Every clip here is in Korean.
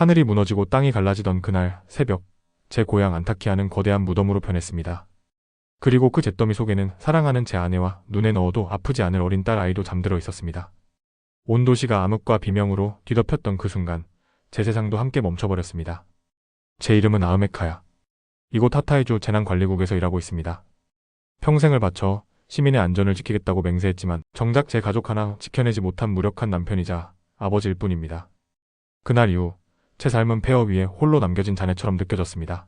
하늘이 무너지고 땅이 갈라지던 그날 새벽, 제 고향 안타키아는 거대한 무덤으로 변했습니다. 그리고 그 잿더미 속에는 사랑하는 제 아내와 눈에 넣어도 아프지 않을 어린 딸 아이도 잠들어 있었습니다. 온 도시가 암흑과 비명으로 뒤덮였던 그 순간, 제 세상도 함께 멈춰버렸습니다. 제 이름은 아흐메카야. 이곳 하타이주 재난관리국에서 일하고 있습니다. 평생을 바쳐 시민의 안전을 지키겠다고 맹세했지만 정작 제 가족 하나 지켜내지 못한 무력한 남편이자 아버지일 뿐입니다. 그날 이후 제 삶은 폐허 위에 홀로 남겨진 잔해처럼 느껴졌습니다.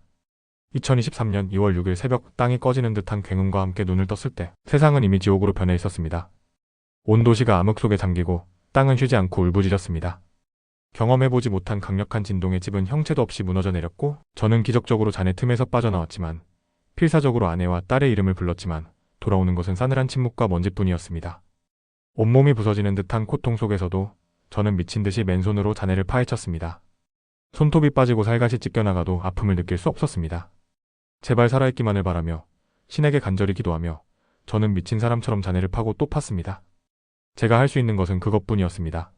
2023년 2월 6일 새벽 땅이 꺼지는 듯한 굉음과 함께 눈을 떴을 때 세상은 이미 지옥으로 변해 있었습니다. 온 도시가 암흑 속에 잠기고 땅은 쉬지 않고 울부짖었습니다. 경험해보지 못한 강력한 진동에 집은 형체도 없이 무너져 내렸고 저는 기적적으로 잔해 틈에서 빠져나왔지만 필사적으로 아내와 딸의 이름을 불렀지만 돌아오는 것은 싸늘한 침묵과 먼지뿐이었습니다. 온몸이 부서지는 듯한 고통 속에서도 저는 미친 듯이 맨손으로 잔해를 파헤쳤습니다. 손톱이 빠지고 살갗이 찢겨나가도 아픔을 느낄 수 없었습니다. 제발 살아있기만을 바라며 신에게 간절히 기도하며 저는 미친 사람처럼 잔해를 파고 또 팠습니다. 제가 할 수 있는 것은 그것뿐이었습니다.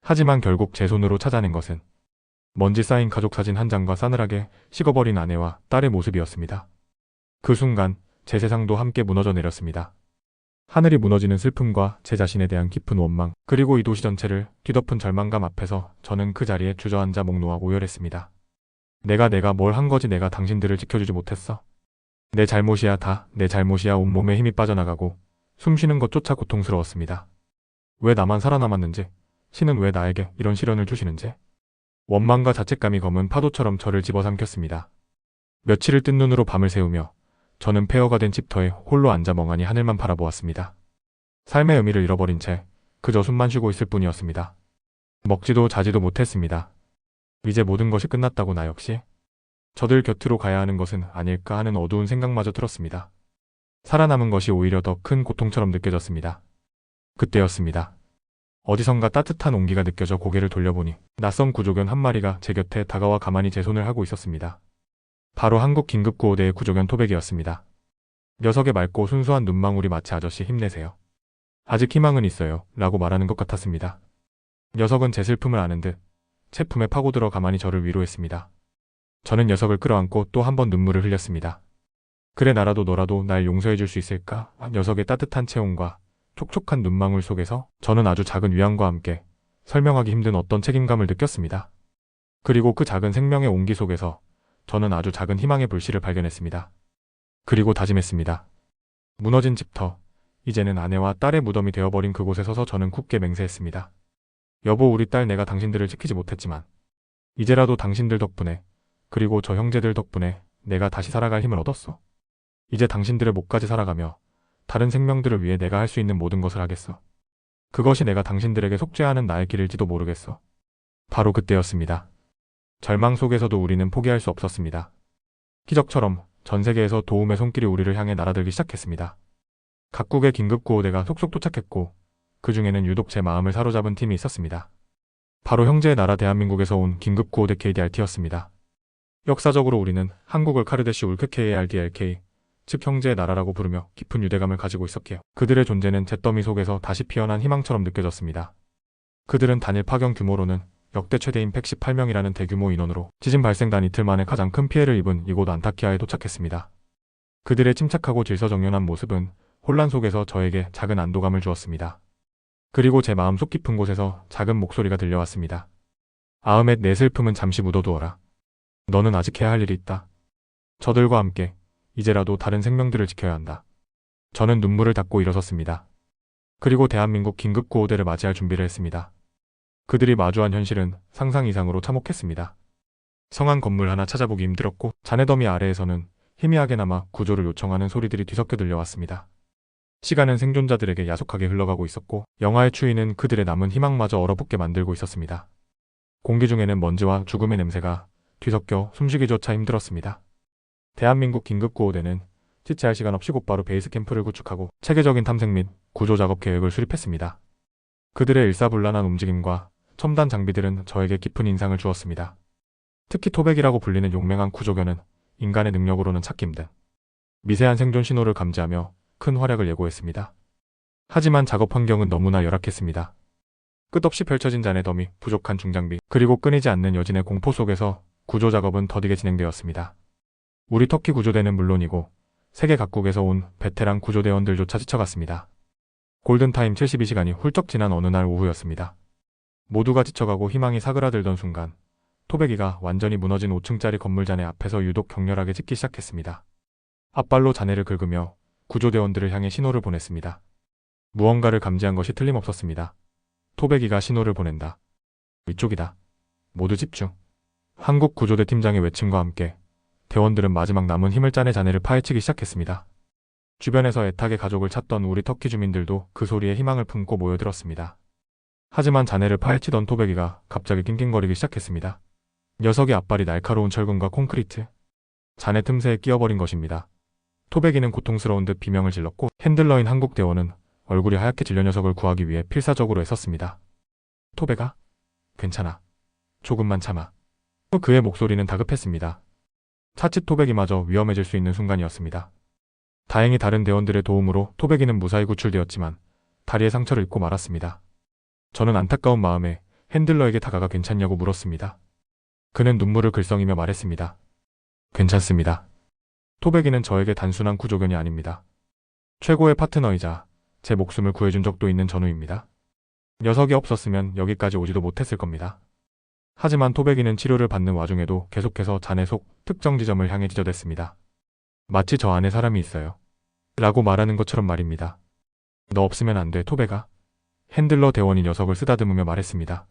하지만 결국 제 손으로 찾아낸 것은 먼지 쌓인 가족 사진 한 장과 싸늘하게 식어버린 아내와 딸의 모습이었습니다. 그 순간 제 세상도 함께 무너져 내렸습니다. 하늘이 무너지는 슬픔과 제 자신에 대한 깊은 원망, 그리고 이 도시 전체를 뒤덮은 절망감 앞에서 저는 그 자리에 주저앉아 목 놓아 오열했습니다. 내가 내가 뭘 한 거지 내가 당신들을 지켜주지 못했어. 내 잘못이야 다 내 잘못이야 온몸에 힘이 빠져나가고 숨 쉬는 것조차 고통스러웠습니다. 왜 나만 살아남았는지, 신은 왜 나에게 이런 시련을 주시는지. 원망과 자책감이 검은 파도처럼 저를 집어삼켰습니다. 며칠을 뜬 눈으로 밤을 새우며 저는 폐허가 된 집터에 홀로 앉아 멍하니 하늘만 바라보았습니다. 삶의 의미를 잃어버린 채 그저 숨만 쉬고 있을 뿐이었습니다. 먹지도 자지도 못했습니다. 이제 모든 것이 끝났다고 나 역시 저들 곁으로 가야 하는 것은 아닐까 하는 어두운 생각마저 들었습니다. 살아남은 것이 오히려 더 큰 고통처럼 느껴졌습니다. 그때였습니다. 어디선가 따뜻한 온기가 느껴져 고개를 돌려보니 낯선 구조견 한 마리가 제 곁에 다가와 가만히 제 손을 하고 있었습니다. 바로 한국 긴급구호대의 구조견 토백이었습니다. 녀석의 맑고 순수한 눈망울이 마치 아저씨 힘내세요. 아직 희망은 있어요. 라고 말하는 것 같았습니다. 녀석은 제 슬픔을 아는 듯 채품에 파고들어 가만히 저를 위로했습니다. 저는 녀석을 끌어안고 또 한 번 눈물을 흘렸습니다. 그래 나라도 너라도 날 용서해 줄 수 있을까? 녀석의 따뜻한 체온과 촉촉한 눈망울 속에서 저는 아주 작은 위안과 함께 설명하기 힘든 어떤 책임감을 느꼈습니다. 그리고 그 작은 생명의 온기 속에서 저는 아주 작은 희망의 불씨를 발견했습니다. 그리고 다짐했습니다. 무너진 집터, 이제는 아내와 딸의 무덤이 되어버린 그곳에 서서 저는 굳게 맹세했습니다. 여보 우리 딸 내가 당신들을 지키지 못했지만 이제라도 당신들 덕분에 그리고 저 형제들 덕분에 내가 다시 살아갈 힘을 얻었어. 이제 당신들의 목까지 살아가며 다른 생명들을 위해 내가 할 수 있는 모든 것을 하겠어. 그것이 내가 당신들에게 속죄하는 나의 길일지도 모르겠어. 바로 그때였습니다. 절망 속에서도 우리는 포기할 수 없었습니다. 기적처럼 전 세계에서 도움의 손길이 우리를 향해 날아들기 시작했습니다. 각국의 긴급 구호대가 속속 도착했고 그 중에는 유독 제 마음을 사로잡은 팀이 있었습니다. 바로 형제의 나라 대한민국에서 온 긴급 구호대 KDRT였습니다. 역사적으로 우리는 한국을 카르데시 울크KARDLK, 즉 형제의 나라라고 부르며 깊은 유대감을 가지고 있었기에 그들의 존재는 잿더미 속에서 다시 피어난 희망처럼 느껴졌습니다. 그들은 단일 파견 규모로는 역대 최대인 118명이라는 대규모 인원으로 지진 발생 단 이틀 만에 가장 큰 피해를 입은 이곳 안타키아에 도착했습니다. 그들의 침착하고 질서정연한 모습은 혼란 속에서 저에게 작은 안도감을 주었습니다. 그리고 제 마음 속 깊은 곳에서 작은 목소리가 들려왔습니다. 아음의 내 슬픔은 잠시 묻어두어라. 너는 아직 해야 할 일이 있다. 저들과 함께 이제라도 다른 생명들을 지켜야 한다. 저는 눈물을 닦고 일어섰습니다. 그리고 대한민국 긴급구호대를 맞이할 준비를 했습니다. 그들이 마주한 현실은 상상 이상으로 참혹했습니다. 성한 건물 하나 찾아보기 힘들었고 잔해 더미 아래에서는 희미하게나마 구조를 요청하는 소리들이 뒤섞여 들려왔습니다. 시간은 생존자들에게 야속하게 흘러가고 있었고 영화의 추위는 그들의 남은 희망마저 얼어붙게 만들고 있었습니다. 공기 중에는 먼지와 죽음의 냄새가 뒤섞여 숨쉬기조차 힘들었습니다. 대한민국 긴급구호대는 지체할 시간 없이 곧바로 베이스 캠프를 구축하고 체계적인 탐색 및 구조 작업 계획을 수립했습니다. 그들의 일사불란한 움직임과 첨단 장비들은 저에게 깊은 인상을 주었습니다. 특히 토백이라고 불리는 용맹한 구조견은 인간의 능력으로는 찾기 힘든 미세한 생존 신호를 감지하며 큰 활약을 예고했습니다. 하지만 작업 환경은 너무나 열악했습니다. 끝없이 펼쳐진 잔의 더미, 부족한 중장비, 그리고 끊이지 않는 여진의 공포 속에서 구조 작업은 더디게 진행되었습니다. 우리 터키 구조대는 물론이고 세계 각국에서 온 베테랑 구조대원들조차 지쳐갔습니다. 골든타임 72시간이 훌쩍 지난 어느 날 오후였습니다. 모두가 지쳐가고 희망이 사그라들던 순간 토백이가 완전히 무너진 5층짜리 건물 잔해 앞에서 유독 격렬하게 짚기 시작했습니다. 앞발로 잔해를 긁으며 구조대원들을 향해 신호를 보냈습니다. 무언가를 감지한 것이 틀림없었습니다. 토백이가 신호를 보낸다. 이쪽이다. 모두 집중. 한국 구조대 팀장의 외침과 함께 대원들은 마지막 남은 힘을 짜내 잔해를 파헤치기 시작했습니다. 주변에서 애타게 가족을 찾던 우리 터키 주민들도 그 소리에 희망을 품고 모여들었습니다. 하지만 잔해를 파헤치던 토백이가 갑자기 낑낑거리기 시작했습니다. 녀석의 앞발이 날카로운 철근과 콘크리트, 잔해 틈새에 끼어버린 것입니다. 토백이는 고통스러운 듯 비명을 질렀고 핸들러인 한국 대원은 얼굴이 하얗게 질려 녀석을 구하기 위해 필사적으로 애썼습니다. 토백아, 괜찮아. 조금만 참아. 그의 목소리는 다급했습니다. 차칫 토백이마저 위험해질 수 있는 순간이었습니다. 다행히 다른 대원들의 도움으로 토백이는 무사히 구출되었지만 다리에 상처를 입고 말았습니다. 저는 안타까운 마음에 핸들러에게 다가가 괜찮냐고 물었습니다. 그는 눈물을 글썽이며 말했습니다. 괜찮습니다. 토백이는 저에게 단순한 구조견이 아닙니다. 최고의 파트너이자 제 목숨을 구해준 적도 있는 전우입니다. 녀석이 없었으면 여기까지 오지도 못했을 겁니다. 하지만 토백이는 치료를 받는 와중에도 계속해서 잔해 속 특정 지점을 향해 지저댔습니다. 마치 저 안에 사람이 있어요. 라고 말하는 것처럼 말입니다. 너 없으면 안 돼, 토백아. 핸들러 대원이 녀석을 쓰다듬으며 말했습니다.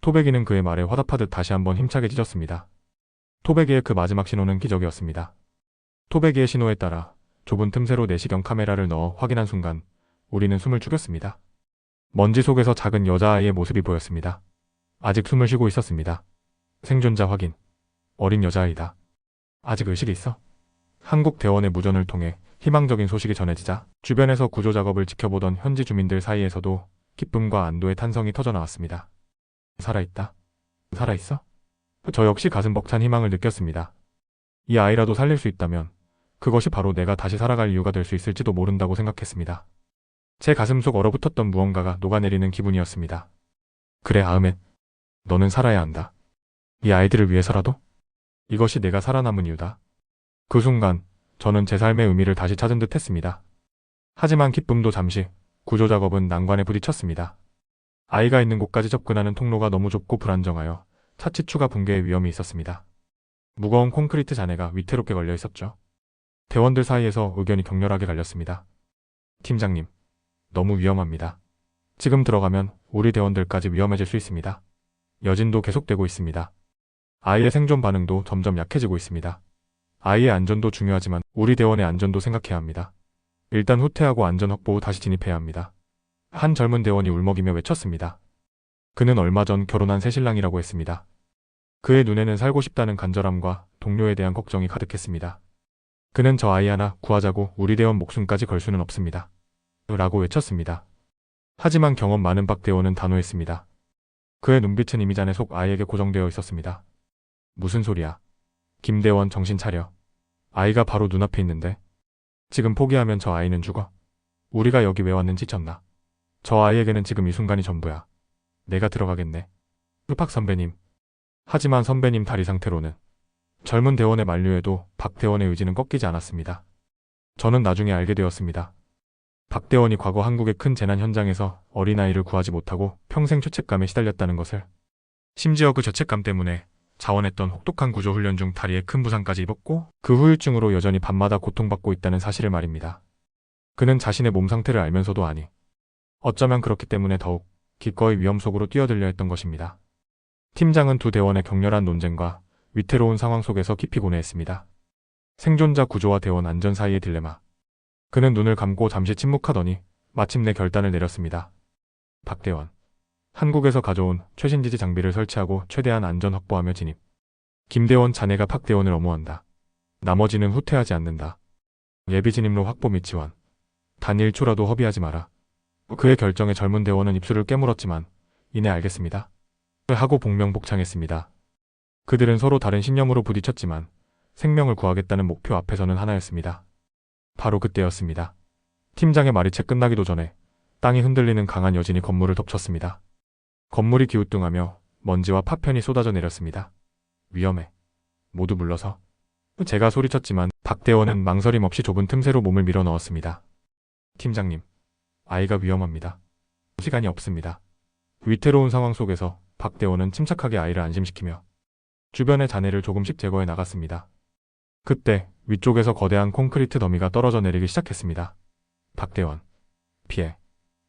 토백이는 그의 말에 화답하듯 다시 한번 힘차게 찢었습니다. 토백이의 그 마지막 신호는 기적이었습니다. 토백이의 신호에 따라 좁은 틈새로 내시경 카메라를 넣어 확인한 순간 우리는 숨을 죽였습니다. 먼지 속에서 작은 여자아이의 모습이 보였습니다. 아직 숨을 쉬고 있었습니다. 생존자 확인. 어린 여자아이다. 아직 의식이 있어? 한국 대원의 무전을 통해 희망적인 소식이 전해지자 주변에서 구조 작업을 지켜보던 현지 주민들 사이에서도 기쁨과 안도의 탄성이 터져나왔습니다. 살아있다. 살아있어? 저 역시 가슴 벅찬 희망을 느꼈습니다. 이 아이라도 살릴 수 있다면 그것이 바로 내가 다시 살아갈 이유가 될 수 있을지도 모른다고 생각했습니다. 제 가슴 속 얼어붙었던 무언가가 녹아내리는 기분이었습니다. 그래, 아음ეთ. 너는 살아야 한다. 이 아이들을 위해서라도? 이것이 내가 살아남은 이유다. 그 순간 저는 제 삶의 의미를 다시 찾은 듯 했습니다. 하지만 기쁨도 잠시, 구조 작업은 난관에 부딪혔습니다. 아이가 있는 곳까지 접근하는 통로가 너무 좁고 불안정하여 차치 추가 붕괴의 위험이 있었습니다. 무거운 콘크리트 잔해가 위태롭게 걸려 있었죠. 대원들 사이에서 의견이 격렬하게 갈렸습니다. 팀장님, 너무 위험합니다. 지금 들어가면 우리 대원들까지 위험해질 수 있습니다. 여진도 계속되고 있습니다. 아이의 생존 반응도 점점 약해지고 있습니다. 아이의 안전도 중요하지만 우리 대원의 안전도 생각해야 합니다. 일단 후퇴하고 안전 확보 후 다시 진입해야 합니다. 한 젊은 대원이 울먹이며 외쳤습니다. 그는 얼마 전 결혼한 새 신랑이라고 했습니다. 그의 눈에는 살고 싶다는 간절함과 동료에 대한 걱정이 가득했습니다. 그는 저 아이 하나 구하자고 우리 대원 목숨까지 걸 수는 없습니다. 라고 외쳤습니다. 하지만 경험 많은 박 대원은 단호했습니다. 그의 눈빛은 이미 잔해 속 아이에게 고정되어 있었습니다. 무슨 소리야? 김 대원 정신 차려. 아이가 바로 눈앞에 있는데. 지금 포기하면 저 아이는 죽어. 우리가 여기 왜 왔는지 졌나. 저 아이에게는 지금 이 순간이 전부야. 내가 들어가겠네. 흑박 선배님. 하지만 선배님 다리 상태로는 젊은 대원의 만류에도 박 대원의 의지는 꺾이지 않았습니다. 저는 나중에 알게 되었습니다. 박 대원이 과거 한국의 큰 재난 현장에서 어린아이를 구하지 못하고 평생 죄책감에 시달렸다는 것을 심지어 그 죄책감 때문에 자원했던 혹독한 구조 훈련 중 다리에 큰 부상까지 입었고 그 후유증으로 여전히 밤마다 고통받고 있다는 사실을 말입니다. 그는 자신의 몸 상태를 알면서도 아니 어쩌면 그렇기 때문에 더욱 기꺼이 위험 속으로 뛰어들려 했던 것입니다. 팀장은 두 대원의 격렬한 논쟁과 위태로운 상황 속에서 깊이 고뇌했습니다. 생존자 구조와 대원 안전 사이의 딜레마. 그는 눈을 감고 잠시 침묵하더니 마침내 결단을 내렸습니다. 박대원. 한국에서 가져온 최신 지지 장비를 설치하고 최대한 안전 확보하며 진입. 김대원 자네가 박대원을 엄호한다. 나머지는 후퇴하지 않는다. 예비 진입로 확보 및 지원. 단 1초라도 허비하지 마라. 그의 결정에 젊은 대원은 입술을 깨물었지만 이내 알겠습니다. 하고 복명복창했습니다. 그들은 서로 다른 신념으로 부딪혔지만 생명을 구하겠다는 목표 앞에서는 하나였습니다. 바로 그때였습니다. 팀장의 말이 채 끝나기도 전에 땅이 흔들리는 강한 여진이 건물을 덮쳤습니다. 건물이 기우뚱하며 먼지와 파편이 쏟아져 내렸습니다. 위험해. 모두 물러서. 제가 소리쳤지만 박대원은 망설임 없이 좁은 틈새로 몸을 밀어 넣었습니다. 팀장님, 아이가 위험합니다. 시간이 없습니다. 위태로운 상황 속에서 박대원은 침착하게 아이를 안심시키며 주변의 잔해를 조금씩 제거해 나갔습니다. 그때 위쪽에서 거대한 콘크리트 더미가 떨어져 내리기 시작했습니다. 박대원, 피해.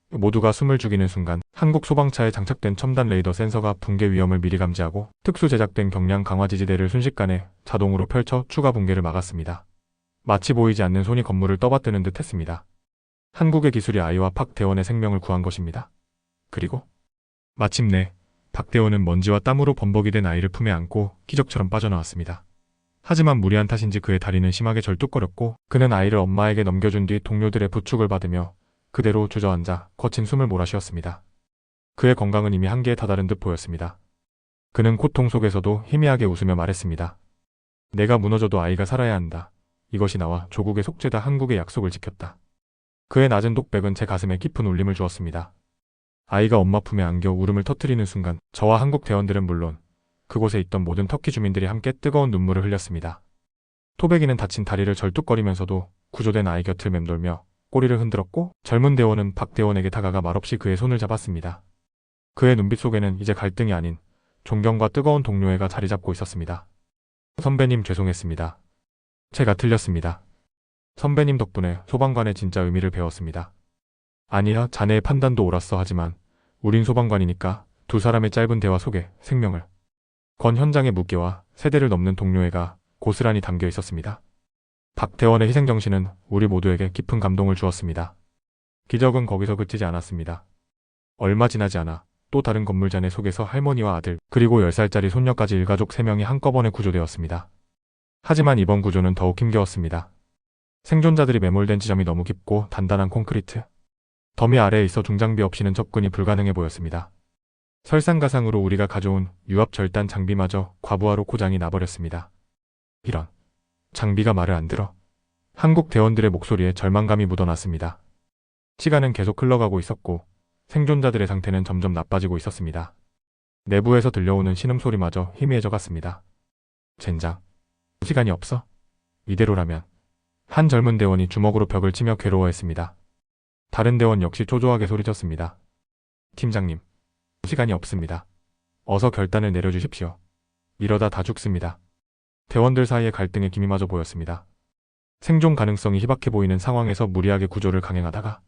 모두가 숨을 죽이는 순간 한국 소방차에 장착된 첨단 레이더 센서가 붕괴 위험을 미리 감지하고 특수 제작된 경량 강화 지지대를 순식간에 자동으로 펼쳐 추가 붕괴를 막았습니다. 마치 보이지 않는 손이 건물을 떠받드는 듯 했습니다. 한국의 기술이 아이와 박대원의 생명을 구한 것입니다. 그리고 마침내 박대원은 먼지와 땀으로 범벅이 된 아이를 품에 안고 기적처럼 빠져나왔습니다. 하지만 무리한 탓인지 그의 다리는 심하게 절뚝거렸고 그는 아이를 엄마에게 넘겨준 뒤 동료들의 부축을 받으며 그대로 주저앉아 거친 숨을 몰아쉬었습니다. 그의 건강은 이미 한계에 다다른 듯 보였습니다. 그는 고통 속에서도 희미하게 웃으며 말했습니다. 내가 무너져도 아이가 살아야 한다. 이것이 나와 조국의 속죄다 한국의 약속을 지켰다. 그의 낮은 독백은 제 가슴에 깊은 울림을 주었습니다. 아이가 엄마 품에 안겨 울음을 터뜨리는 순간 저와 한국 대원들은 물론 그곳에 있던 모든 터키 주민들이 함께 뜨거운 눈물을 흘렸습니다. 토백이는 다친 다리를 절뚝거리면서도 구조된 아이 곁을 맴돌며 꼬리를 흔들었고 젊은 대원은 박 대원에게 다가가 말없이 그의 손을 잡았습니다. 그의 눈빛 속에는 이제 갈등이 아닌 존경과 뜨거운 동료애가 자리 잡고 있었습니다. 선배님 죄송했습니다. 제가 틀렸습니다. 선배님 덕분에 소방관의 진짜 의미를 배웠습니다. 아니야, 자네의 판단도 옳았어 하지만 우린 소방관이니까 두 사람의 짧은 대화 속에 생명을 건 현장의 무게와 세대를 넘는 동료애가 고스란히 담겨 있었습니다. 박대원의 희생정신은 우리 모두에게 깊은 감동을 주었습니다. 기적은 거기서 그치지 않았습니다. 얼마 지나지 않아 또 다른 건물 잔해 속에서 할머니와 아들 그리고 10살짜리 손녀까지 일가족 3명이 한꺼번에 구조되었습니다. 하지만 이번 구조는 더욱 힘겨웠습니다. 생존자들이 매몰된 지점이 너무 깊고 단단한 콘크리트, 더미 아래에 있어 중장비 없이는 접근이 불가능해 보였습니다. 설상가상으로 우리가 가져온 유압 절단 장비마저 과부하로 고장이 나버렸습니다. 이런 장비가 말을 안 들어 한국 대원들의 목소리에 절망감이 묻어났습니다. 시간은 계속 흘러가고 있었고 생존자들의 상태는 점점 나빠지고 있었습니다. 내부에서 들려오는 신음소리마저 희미해져 갔습니다. 젠장, 시간이 없어? 이대로라면 한 젊은 대원이 주먹으로 벽을 치며 괴로워했습니다. 다른 대원 역시 초조하게 소리쳤습니다. 팀장님, 시간이 없습니다. 어서 결단을 내려주십시오. 이러다 다 죽습니다. 대원들 사이의 갈등의 기미마저 보였습니다. 생존 가능성이 희박해 보이는 상황에서 무리하게 구조를 강행하다가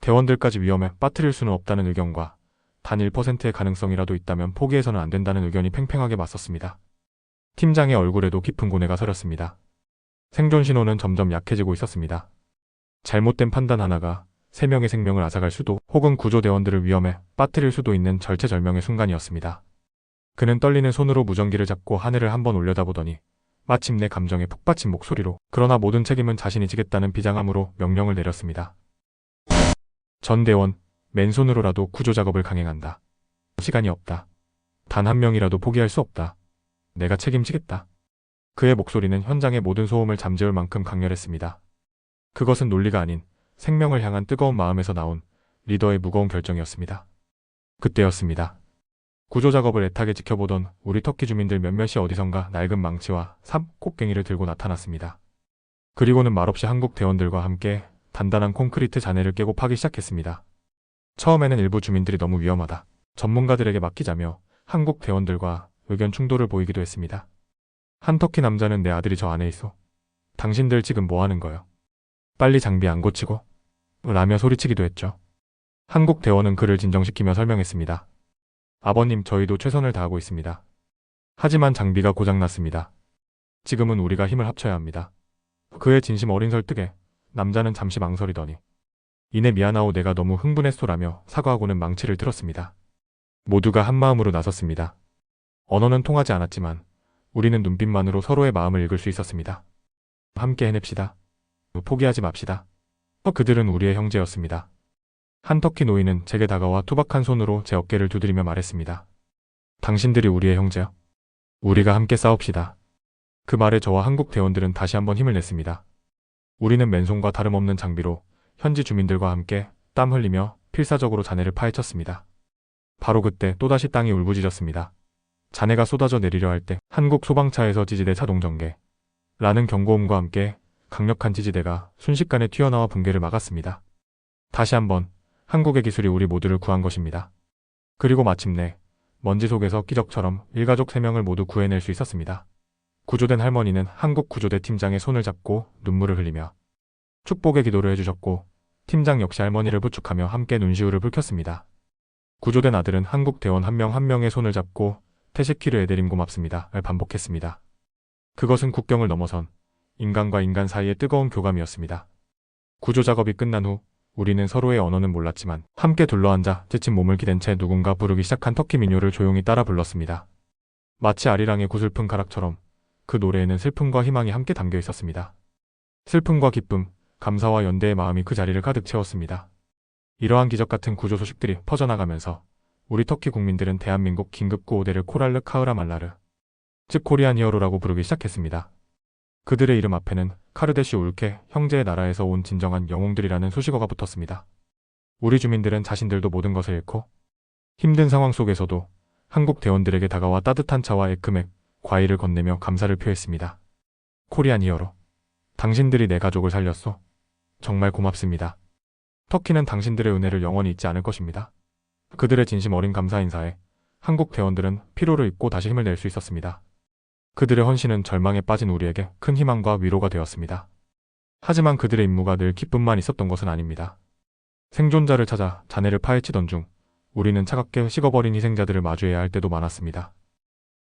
대원들까지 위험에 빠뜨릴 수는 없다는 의견과 단 1%의 가능성이라도 있다면 포기해서는 안 된다는 의견이 팽팽하게 맞섰습니다. 팀장의 얼굴에도 깊은 고뇌가 서렸습니다. 생존 신호는 점점 약해지고 있었습니다. 잘못된 판단 하나가 3명의 생명을 앗아갈 수도 혹은 구조대원들을 위험에 빠뜨릴 수도 있는 절체절명의 순간이었습니다. 그는 떨리는 손으로 무전기를 잡고 하늘을 한번 올려다보더니 마침내 감정에 푹 받친 목소리로 그러나 모든 책임은 자신이 지겠다는 비장함으로 명령을 내렸습니다. 전 대원, 맨손으로라도 구조 작업을 강행한다. 시간이 없다. 단 한 명이라도 포기할 수 없다. 내가 책임지겠다. 그의 목소리는 현장의 모든 소음을 잠재울 만큼 강렬했습니다. 그것은 논리가 아닌 생명을 향한 뜨거운 마음에서 나온 리더의 무거운 결정이었습니다. 그때였습니다. 구조 작업을 애타게 지켜보던 우리 터키 주민들 몇몇이 어디선가 낡은 망치와 삽, 꽃갱이를 들고 나타났습니다. 그리고는 말없이 한국 대원들과 함께 단단한 콘크리트 잔해를 깨고 파기 시작했습니다. 처음에는 일부 주민들이 너무 위험하다. 전문가들에게 맡기자며 한국 대원들과 의견 충돌을 보이기도 했습니다. 한 터키 남자는 내 아들이 저 안에 있어. 당신들 지금 뭐 하는 거요? 빨리 장비 안 고치고? 라며 소리치기도 했죠. 한국 대원은 그를 진정시키며 설명했습니다. 아버님, 저희도 최선을 다하고 있습니다. 하지만 장비가 고장났습니다. 지금은 우리가 힘을 합쳐야 합니다. 그의 진심 어린 설득에 남자는 잠시 망설이더니 이내 미안하오 내가 너무 흥분했소라며 사과하고는 망치를 들었습니다. 모두가 한마음으로 나섰습니다. 언어는 통하지 않았지만 우리는 눈빛만으로 서로의 마음을 읽을 수 있었습니다. 함께 해냅시다. 포기하지 맙시다. 어, 그들은 우리의 형제였습니다. 한 터키 노인은 제게 다가와 투박한 손으로 제 어깨를 두드리며 말했습니다. 당신들이 우리의 형제요. 우리가 함께 싸웁시다. 그 말에 저와 한국 대원들은 다시 한번 힘을 냈습니다. 우리는 맨손과 다름없는 장비로 현지 주민들과 함께 땀 흘리며 필사적으로 잔해를 파헤쳤습니다. 바로 그때 또다시 땅이 울부짖었습니다. 잔해가 쏟아져 내리려 할 때 한국 소방차에서 지지대 자동 전개 라는 경고음과 함께 강력한 지지대가 순식간에 튀어나와 붕괴를 막았습니다. 다시 한번 한국의 기술이 우리 모두를 구한 것입니다. 그리고 마침내 먼지 속에서 기적처럼 일가족 3명을 모두 구해낼 수 있었습니다. 구조된 할머니는 한국 구조대 팀장의 손을 잡고 눈물을 흘리며 축복의 기도를 해주셨고 팀장 역시 할머니를 부축하며 함께 눈시울을 붉혔습니다. 구조된 아들은 한국 대원 한 명한 명의 손을 잡고 테시키르 에데림 고맙습니다를 반복했습니다. 그것은 국경을 넘어선 인간과 인간 사이의 뜨거운 교감이었습니다. 구조 작업이 끝난 후 우리는 서로의 언어는 몰랐지만 함께 둘러앉아 지친 몸을 기댄 채 누군가 부르기 시작한 터키 민요를 조용히 따라 불렀습니다. 마치 아리랑의 구슬픈 가락처럼 그 노래에는 슬픔과 희망이 함께 담겨 있었습니다. 슬픔과 기쁨, 감사와 연대의 마음이 그 자리를 가득 채웠습니다. 이러한 기적 같은 구조 소식들이 퍼져나가면서 우리 터키 국민들은 대한민국 긴급 구호대를 코랄르 카흐라 말라르, 즉 코리안 히어로라고 부르기 시작했습니다. 그들의 이름 앞에는 카르데시 울케, 형제의 나라에서 온 진정한 영웅들이라는 수식어가 붙었습니다. 우리 주민들은 자신들도 모든 것을 잃고 힘든 상황 속에서도 한국 대원들에게 다가와 따뜻한 차와 에크맥, 과일을 건네며 감사를 표했습니다. 코리안 히어로. 당신들이 내 가족을 살렸소. 정말 고맙습니다. 터키는 당신들의 은혜를 영원히 잊지 않을 것입니다. 그들의 진심 어린 감사 인사에 한국 대원들은 피로를 잊고 다시 힘을 낼 수 있었습니다. 그들의 헌신은 절망에 빠진 우리에게 큰 희망과 위로가 되었습니다. 하지만 그들의 임무가 늘 기쁨만 있었던 것은 아닙니다. 생존자를 찾아 잔해를 파헤치던 중 우리는 차갑게 식어버린 희생자들을 마주해야 할 때도 많았습니다.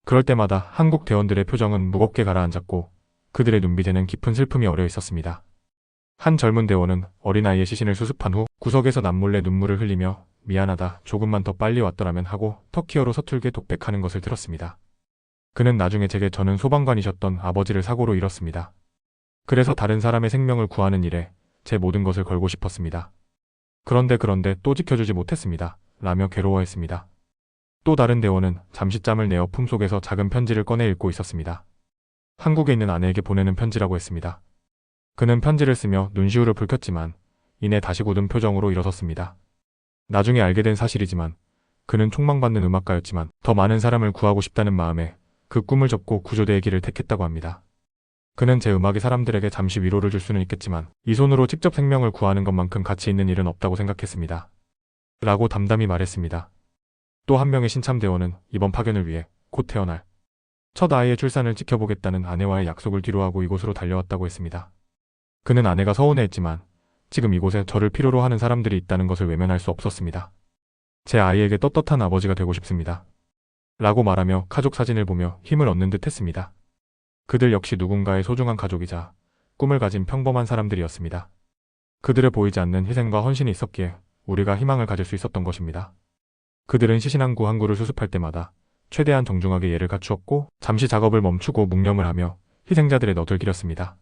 그럴 때마다 한국 대원들의 표정은 무겁게 가라앉았고 그들의 눈빛에는 깊은 슬픔이 어려 있었습니다. 한 젊은 대원은 어린아이의 시신을 수습한 후 구석에서 남몰래 눈물을 흘리며 미안하다 조금만 더 빨리 왔더라면 하고 터키어로 서툴게 독백하는 것을 들었습니다. 그는 나중에 제게 저는 소방관이셨던 아버지를 사고로 잃었습니다. 그래서 다른 사람의 생명을 구하는 일에 제 모든 것을 걸고 싶었습니다. 그런데 그런데 또 지켜주지 못했습니다. 라며 괴로워했습니다. 또 다른 대원은 잠시 짬을 내어 품속에서 작은 편지를 꺼내 읽고 있었습니다. 한국에 있는 아내에게 보내는 편지라고 했습니다. 그는 편지를 쓰며 눈시울을 붉혔지만 이내 다시 굳은 표정으로 일어섰습니다. 나중에 알게 된 사실이지만 그는 촉망받는 음악가였지만 더 많은 사람을 구하고 싶다는 마음에 그 꿈을 접고 구조대의 길을 택했다고 합니다. 그는 제 음악이 사람들에게 잠시 위로를 줄 수는 있겠지만 이 손으로 직접 생명을 구하는 것만큼 가치 있는 일은 없다고 생각했습니다. 라고 담담히 말했습니다. 또 한 명의 신참대원은 이번 파견을 위해 곧 태어날 첫 아이의 출산을 지켜보겠다는 아내와의 약속을 뒤로하고 이곳으로 달려왔다고 했습니다. 그는 아내가 서운해했지만 지금 이곳에 저를 필요로 하는 사람들이 있다는 것을 외면할 수 없었습니다. 제 아이에게 떳떳한 아버지가 되고 싶습니다. 라고 말하며 가족 사진을 보며 힘을 얻는 듯 했습니다. 그들 역시 누군가의 소중한 가족이자 꿈을 가진 평범한 사람들이었습니다. 그들의 보이지 않는 희생과 헌신이 있었기에 우리가 희망을 가질 수 있었던 것입니다. 그들은 시신 한구한 구를 수습할 때마다 최대한 정중하게 예를 갖추었고 잠시 작업을 멈추고 묵념을 하며 희생자들의 너들 기렸습니다.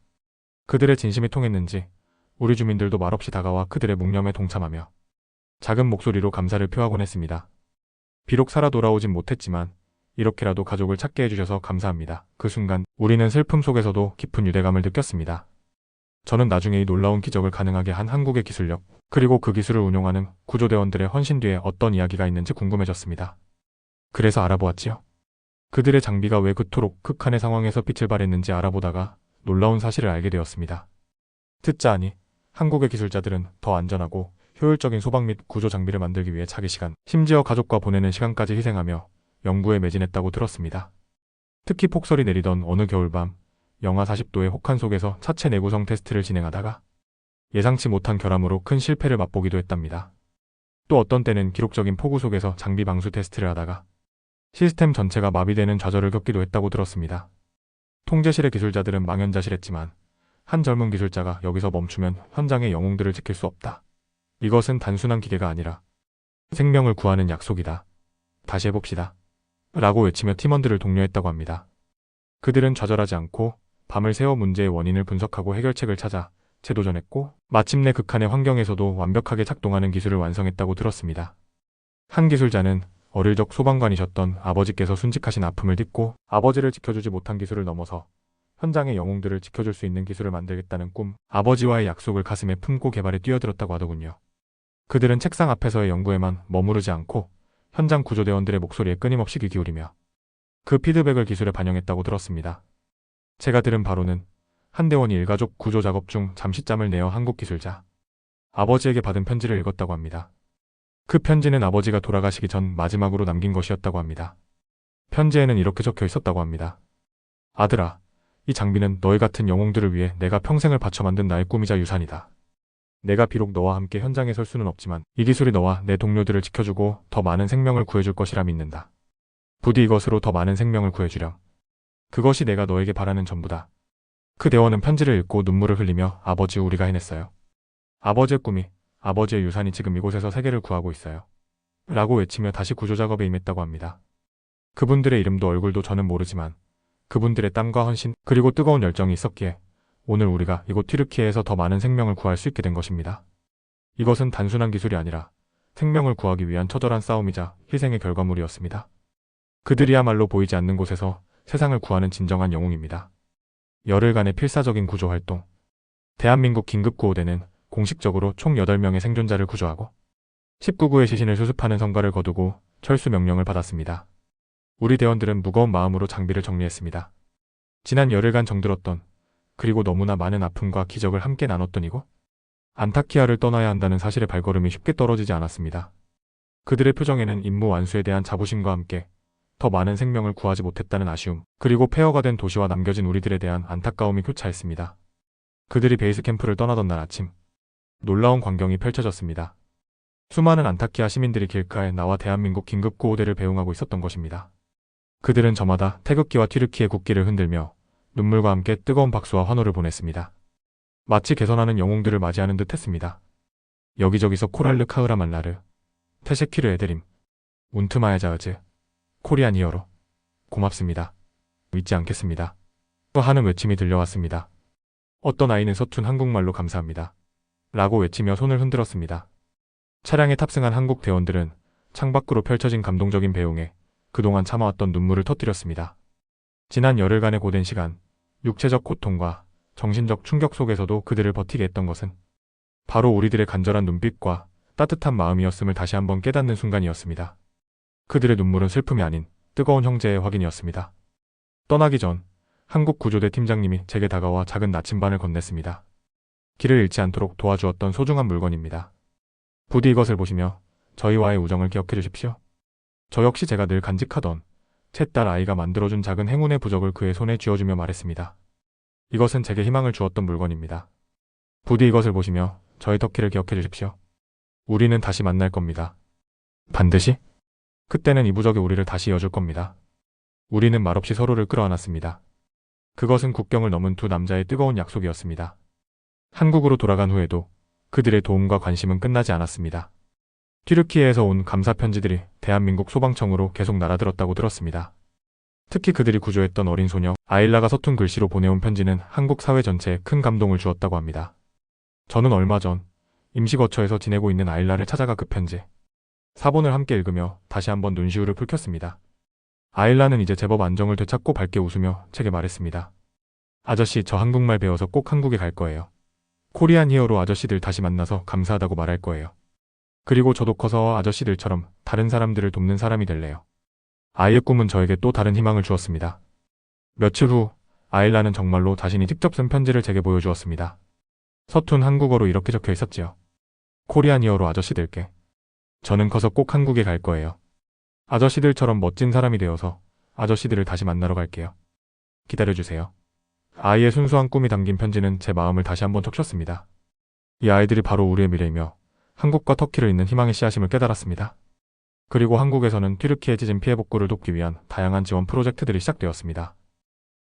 그들의 진심이 통했는지 우리 주민들도 말없이 다가와 그들의 묵념에 동참하며 작은 목소리로 감사를 표하곤 했습니다. 비록 살아 돌아오진 못했지만 이렇게라도 가족을 찾게 해주셔서 감사합니다. 그 순간 우리는 슬픔 속에서도 깊은 유대감을 느꼈습니다. 저는 나중에 이 놀라운 기적을 가능하게 한 한국의 기술력, 그리고 그 기술을 운용하는 구조대원들의 헌신 뒤에 어떤 이야기가 있는지 궁금해졌습니다. 그래서 알아보았지요. 그들의 장비가 왜 그토록 극한의 상황에서 빛을 발했는지 알아보다가 놀라운 사실을 알게 되었습니다. 듣자 하니 한국의 기술자들은 더 안전하고 효율적인 소방 및 구조 장비를 만들기 위해 자기 시간, 심지어 가족과 보내는 시간까지 희생하며 연구에 매진했다고 들었습니다. 특히 폭설이 내리던 어느 겨울밤, 영하 40도의 혹한 속에서 차체 내구성 테스트를 진행하다가 예상치 못한 결함으로 큰 실패를 맛보기도 했답니다. 또 어떤 때는 기록적인 폭우 속에서 장비 방수 테스트를 하다가 시스템 전체가 마비되는 좌절을 겪기도 했다고 들었습니다. 통제실의 기술자들은 망연자실했지만 한 젊은 기술자가 여기서 멈추면 현장의 영웅들을 지킬 수 없다. 이것은 단순한 기계가 아니라 생명을 구하는 약속이다. 다시 해봅시다. 라고 외치며 팀원들을 독려했다고 합니다. 그들은 좌절하지 않고 밤을 새워 문제의 원인을 분석하고 해결책을 찾아 재도전했고 마침내 극한의 환경에서도 완벽하게 작동하는 기술을 완성했다고 들었습니다. 한 기술자는 어릴 적 소방관이셨던 아버지께서 순직하신 아픔을 딛고 아버지를 지켜주지 못한 기술을 넘어서 현장의 영웅들을 지켜줄 수 있는 기술을 만들겠다는 꿈, 아버지와의 약속을 가슴에 품고 개발에 뛰어들었다고 하더군요. 그들은 책상 앞에서의 연구에만 머무르지 않고 현장 구조대원들의 목소리에 끊임없이 귀 기울이며 그 피드백을 기술에 반영했다고 들었습니다. 제가 들은 바로는 한대원이 일가족 구조 작업 중 잠시짬을 내어 한국 기술자 아버지에게 받은 편지를 읽었다고 합니다. 그 편지는 아버지가 돌아가시기 전 마지막으로 남긴 것이었다고 합니다. 편지에는 이렇게 적혀 있었다고 합니다. 아들아, 이 장비는 너희 같은 영웅들을 위해 내가 평생을 바쳐 만든 나의 꿈이자 유산이다. 내가 비록 너와 함께 현장에 설 수는 없지만 이 기술이 너와 내 동료들을 지켜주고 더 많은 생명을 구해줄 것이라 믿는다. 부디 이것으로 더 많은 생명을 구해주렴. 그것이 내가 너에게 바라는 전부다. 그 대원은 편지를 읽고 눈물을 흘리며 아버지 우리가 해냈어요. 아버지의 꿈이 아버지의 유산이 지금 이곳에서 세계를 구하고 있어요. 라고 외치며 다시 구조 작업에 임했다고 합니다. 그분들의 이름도 얼굴도 저는 모르지만 그분들의 땀과 헌신 그리고 뜨거운 열정이 있었기에 오늘 우리가 이곳 튀르키예에서 더 많은 생명을 구할 수 있게 된 것입니다. 이것은 단순한 기술이 아니라 생명을 구하기 위한 처절한 싸움이자 희생의 결과물이었습니다. 그들이야말로 보이지 않는 곳에서 세상을 구하는 진정한 영웅입니다. 열흘간의 필사적인 구조 활동. 대한민국 긴급구호대는 공식적으로 총 8명의 생존자를 구조하고 19구의 시신을 수습하는 성과를 거두고 철수 명령을 받았습니다. 우리 대원들은 무거운 마음으로 장비를 정리했습니다. 지난 열흘간 정들었던 그리고 너무나 많은 아픔과 기적을 함께 나눴던 이곳 안타키아를 떠나야 한다는 사실의 발걸음이 쉽게 떨어지지 않았습니다. 그들의 표정에는 임무 완수에 대한 자부심과 함께 더 많은 생명을 구하지 못했다는 아쉬움, 그리고 폐허가 된 도시와 남겨진 우리들에 대한 안타까움이 교차했습니다. 그들이 베이스 캠프를 떠나던 날 아침, 놀라운 광경이 펼쳐졌습니다. 수많은 안타키아 시민들이 길가에 나와 대한민국 긴급구호대를 배웅하고 있었던 것입니다. 그들은 저마다 태극기와 튀르키의 국기를 흔들며 눈물과 함께 뜨거운 박수와 환호를 보냈습니다. 마치 개선하는 영웅들을 맞이하는 듯 했습니다. 여기저기서 코랄르 카흐라말라르, 테셰키르 에데림, 운트마야자으즈, 코리안 히어로. 고맙습니다. 잊지 않겠습니다. 하는 외침이 들려왔습니다. 어떤 아이는 서툰 한국말로 감사합니다. 라고 외치며 손을 흔들었습니다. 차량에 탑승한 한국 대원들은 창밖으로 펼쳐진 감동적인 배웅에 그동안 참아왔던 눈물을 터뜨렸습니다. 지난 열흘간의 고된 시간, 육체적 고통과 정신적 충격 속에서도 그들을 버티게 했던 것은 바로 우리들의 간절한 눈빛과 따뜻한 마음이었음을 다시 한번 깨닫는 순간이었습니다. 그들의 눈물은 슬픔이 아닌 뜨거운 형제의 확인이었습니다. 떠나기 전 한국 구조대 팀장님이 제게 다가와 작은 나침반을 건넸습니다. 길을 잃지 않도록 도와주었던 소중한 물건입니다. 부디 이것을 보시며 저희와의 우정을 기억해 주십시오. 저 역시 제가 늘 간직하던 셋딸 아이가 만들어준 작은 행운의 부적을 그의 손에 쥐어주며 말했습니다. 이것은 제게 희망을 주었던 물건입니다. 부디 이것을 보시며 저희 터키를 기억해 주십시오. 우리는 다시 만날 겁니다. 반드시? 그때는 이 부적이 우리를 다시 이어줄 겁니다. 우리는 말없이 서로를 끌어안았습니다. 그것은 국경을 넘은 두 남자의 뜨거운 약속이었습니다. 한국으로 돌아간 후에도 그들의 도움과 관심은 끝나지 않았습니다. 튀르키예에서 온 감사 편지들이 대한민국 소방청으로 계속 날아들었다고 들었습니다. 특히 그들이 구조했던 어린 소녀 아일라가 서툰 글씨로 보내온 편지는 한국 사회 전체에 큰 감동을 주었다고 합니다. 저는 얼마 전 임시거처에서 지내고 있는 아일라를 찾아가 그 편지 사본을 함께 읽으며 다시 한번 눈시울을 붉혔습니다. 아일라는 이제 제법 안정을 되찾고 밝게 웃으며 제게 말했습니다. 아저씨 저 한국말 배워서 꼭 한국에 갈 거예요. 코리안 히어로 아저씨들 다시 만나서 감사하다고 말할 거예요. 그리고 저도 커서 아저씨들처럼 다른 사람들을 돕는 사람이 될래요. 아이의 꿈은 저에게 또 다른 희망을 주었습니다. 며칠 후 아일라는 정말로 자신이 직접 쓴 편지를 제게 보여주었습니다. 서툰 한국어로 이렇게 적혀 있었지요. 코리안 히어로 아저씨들께 저는 커서 꼭 한국에 갈 거예요. 아저씨들처럼 멋진 사람이 되어서 아저씨들을 다시 만나러 갈게요. 기다려주세요. 아이의 순수한 꿈이 담긴 편지는 제 마음을 다시 한번 적셨습니다. 이 아이들이 바로 우리의 미래이며 한국과 터키를 잇는 희망의 씨앗임을 깨달았습니다. 그리고 한국에서는 튀르키예 지진 피해 복구를 돕기 위한 다양한 지원 프로젝트들이 시작되었습니다.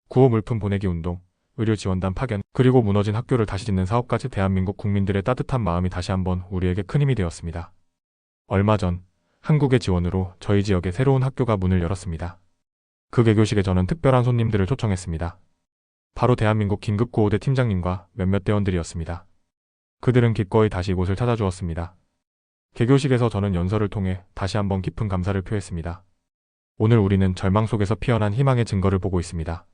구호 물품 보내기 운동, 의료 지원단 파견, 그리고 무너진 학교를 다시 짓는 사업까지 대한민국 국민들의 따뜻한 마음이 다시 한번 우리에게 큰 힘이 되었습니다. 얼마 전 한국의 지원으로 저희 지역에 새로운 학교가 문을 열었습니다. 그 개교식에 저는 특별한 손님들을 초청했습니다. 바로 대한민국 긴급구호대 팀장님과 몇몇 대원들이었습니다. 그들은 기꺼이 다시 이곳을 찾아주었습니다. 개교식에서 저는 연설을 통해 다시 한번 깊은 감사를 표했습니다. 오늘 우리는 절망 속에서 피어난 희망의 증거를 보고 있습니다.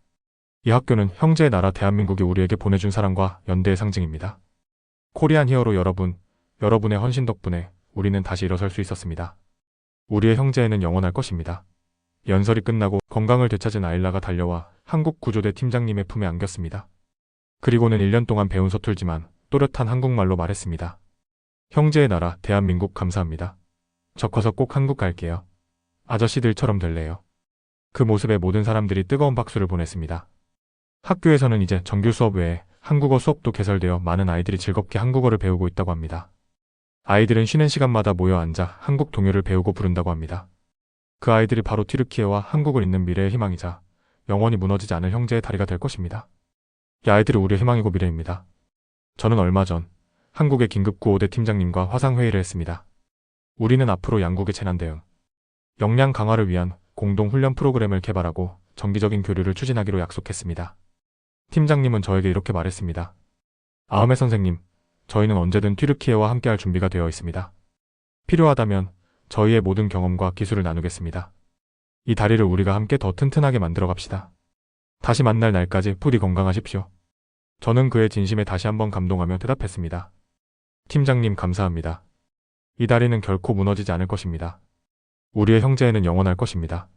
이 학교는 형제의 나라 대한민국이 우리에게 보내준 사랑과 연대의 상징입니다. 코리안 히어로 여러분, 여러분의 헌신 덕분에 우리는 다시 일어설 수 있었습니다. 우리의 형제에는 영원할 것입니다. 연설이 끝나고 건강을 되찾은 아일라가 달려와 한국 구조대 팀장님의 품에 안겼습니다. 그리고는 1년 동안 배운 서툴지만 또렷한 한국말로 말했습니다. 형제의 나라 대한민국 감사합니다. 저 커서 꼭 한국 갈게요. 아저씨들처럼 될래요. 그 모습에 모든 사람들이 뜨거운 박수를 보냈습니다. 학교에서는 이제 정규 수업 외에 한국어 수업도 개설되어 많은 아이들이 즐겁게 한국어를 배우고 있다고 합니다. 아이들은 쉬는 시간마다 모여 앉아 한국 동요를 배우고 부른다고 합니다. 그 아이들이 바로 튀르키예와 한국을 잇는 미래의 희망이자 영원히 무너지지 않을 형제의 다리가 될 것입니다. 이 아이들이 우리의 희망이고 미래입니다. 저는 얼마 전 한국의 긴급구호대 팀장님과 화상회의를 했습니다. 우리는 앞으로 양국의 재난 대응, 역량 강화를 위한 공동 훈련 프로그램을 개발하고 정기적인 교류를 추진하기로 약속했습니다. 팀장님은 저에게 이렇게 말했습니다. 아흐메 선생님, 저희는 언제든 튀르키예와 함께할 준비가 되어 있습니다. 필요하다면 저희의 모든 경험과 기술을 나누겠습니다. 이 다리를 우리가 함께 더 튼튼하게 만들어 갑시다. 다시 만날 날까지 부디 건강하십시오. 저는 그의 진심에 다시 한번 감동하며 대답했습니다. 팀장님 감사합니다. 이 다리는 결코 무너지지 않을 것입니다. 우리의 형제에는 영원할 것입니다.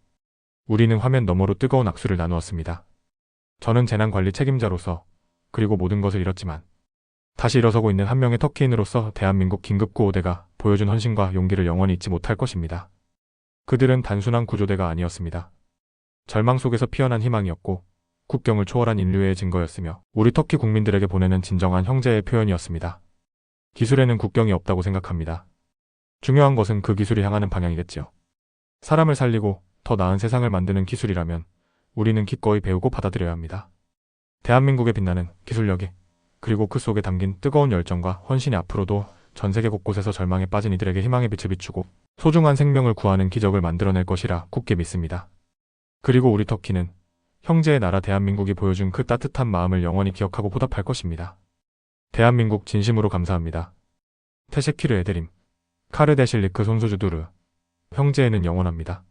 우리는 화면 너머로 뜨거운 악수를 나누었습니다. 저는 재난관리 책임자로서 그리고 모든 것을 잃었지만 다시 일어서고 있는 한 명의 터키인으로서 대한민국 긴급구호대가 보여준 헌신과 용기를 영원히 잊지 못할 것입니다. 그들은 단순한 구조대가 아니었습니다. 절망 속에서 피어난 희망이었고 국경을 초월한 인류의 증거였으며 우리 터키 국민들에게 보내는 진정한 형제의 표현이었습니다. 기술에는 국경이 없다고 생각합니다. 중요한 것은 그 기술이 향하는 방향이겠지요. 사람을 살리고 더 나은 세상을 만드는 기술이라면 우리는 기꺼이 배우고 받아들여야 합니다. 대한민국에 빛나는 기술력이 그리고 그 속에 담긴 뜨거운 열정과 헌신이 앞으로도 전 세계 곳곳에서 절망에 빠진 이들에게 희망의 빛을 비추고 소중한 생명을 구하는 기적을 만들어낼 것이라 굳게 믿습니다. 그리고 우리 터키는 형제의 나라 대한민국이 보여준 그 따뜻한 마음을 영원히 기억하고 보답할 것입니다. 대한민국 진심으로 감사합니다. 테셰키르 에데림, 카르데실리크 손수주두르, 형제에는 영원합니다.